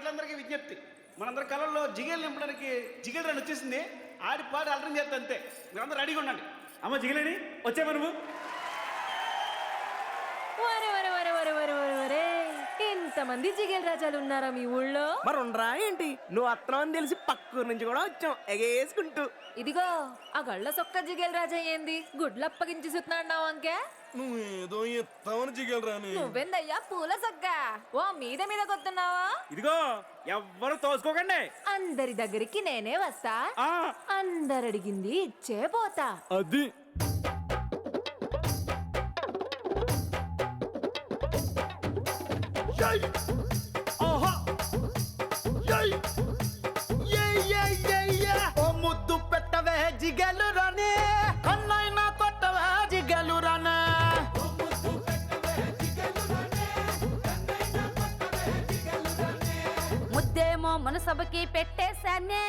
ప్రజలందరికీ విజ్ఞప్తి. మనందరి కళల్లో జిగేలు నింపడానికి జిగేల్ రన్ వచ్చేసింది. ఆడి పాడి అలరం చేస్తా అంతే. మీరందరూ రెడీగా ఉండండి. అమ్మ జిగిలేని? వచ్చే మనము ఇంతమంది జిగేల్ రాజాలు ఉన్నారా మీ ఊళ్ళో? మరి ఉండరా ఏంటి? నువ్వు అత్తనం అని తెలిసి పక్కూరు నుంచి కూడా వచ్చాం ఎగేసుకుంటూ. ఇదిగో ఆ గళ్ళ సొక్క జిగేల్ రాజా ఏంది? గుడ్లు అప్పగించి సుతున్నాడు అంకే. నువ్వేదో ఎత్తావని జిగలరాని నువ్వెందయ్యా పూల సొక్క? ఓ మీద మీద కొత్తున్నావా? ఇదిగో ఎవ్వరు తోసుకోకండి. అందరి దగ్గరికి నేనే వస్తా. ఆ. అందరు అడిగింది ఇచ్చే పోతా. అది ముద్దు పెట్టవే జిగలు రానే కన్నైనా కొట్టవే జిగలు రానే ముద్దేమో మనసభకి పెట్టేశానే.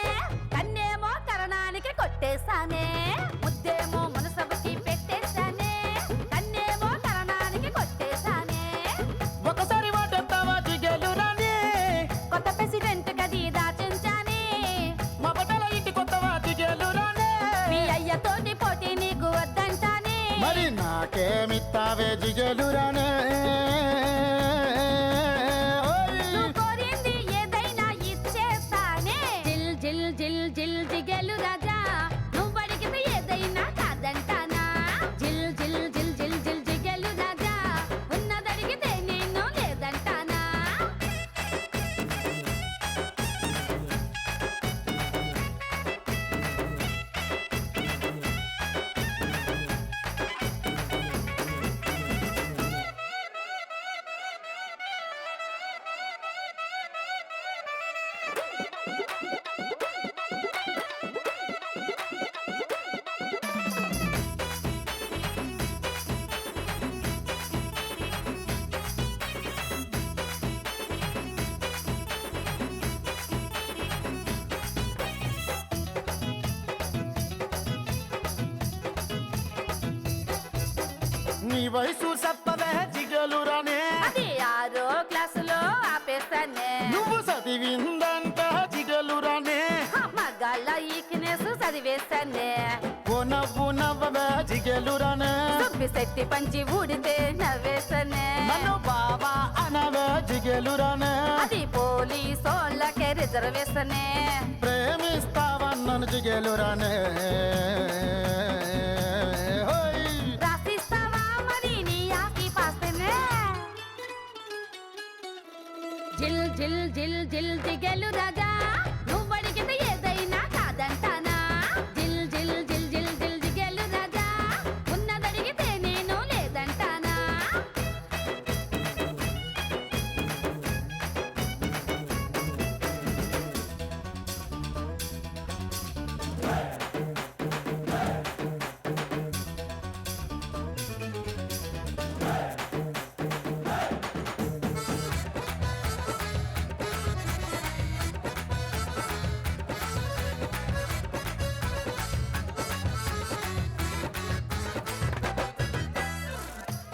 கைகளுடனே వయసు చెప్పవే జిగలు రానే అది ఆరో క్లాసులో ఆపేస్తానే. నువ్వు చదివిందంట జిగలు రానే మగాళ్ళ ఈకినేసు చదివేస్తానే. ఓ నవ్వు నవ్వవే జిగలు రానే దుబ్బి శక్తి పంచి ఊడితే నవ్వేస్తానే. నన్ను బావా అనవే జిగలు రానే అది పోలీసోళ్ళకే రిజర్వేషనే ప్రేమిస్తావన్నను జిగలు జిల్ జిల్ జిల్ జిల్ జిగలు రాజా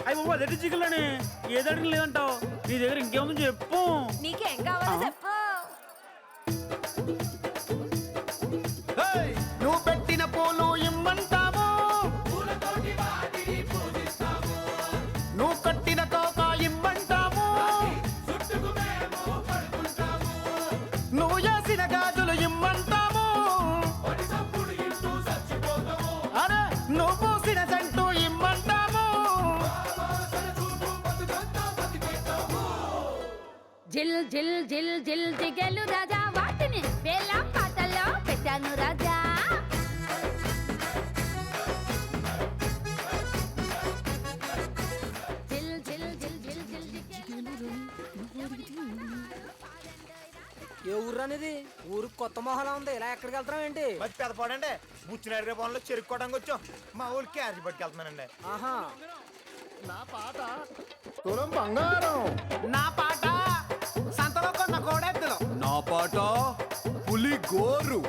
అయ్యి బాబు జిగిలని ఏది అడిగిన లేదంటావు? నీ దగ్గర ఇంకేముంది చెప్పు. నీకేం కావాలో చెప్పు! నువ్వు పెట్టిన పూలు ఇమ్మంటాము. నువ్వు కట్టిన కోక ఇమ్మంటాము. నువ్వు వేసిన గాజులు ఇమ్మంటాము. జిల్ జిల్ జిల్ జిల్ జిగలు రాజా. వాటిని వేల పాటల్లో పెట్టాను రాజా. జిల్ జిల్ జిల్ జిల్ జిల్ జిగలు ఏ ఊరు అనేది ఊరు కొత్త మొహలా ఉంది. ఇలా ఎక్కడికి వెళ్తున్నాం ఏంటి? మరి పెదపాడండి బుచ్చినారు పనులు చెరుక్కోవడానికి వచ్చాం. మా ఊరికి క్యారేజ్ పట్టుకెళ్తున్నానండి. ఆహా. తులం బంగారం. నా పాట సంతలో కొన్న కోడెత్తులు. నా పాట పులి గోరు.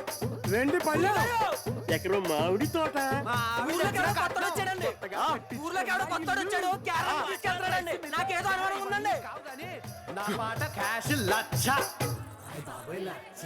రెండు పళ్ళు. ఎక్కడో మామిడి తోట. నాకేదో అనుమానం ఉందండి. నా పాట క్యాష్ లచ్చ. బాబాయ్ లచ్చ.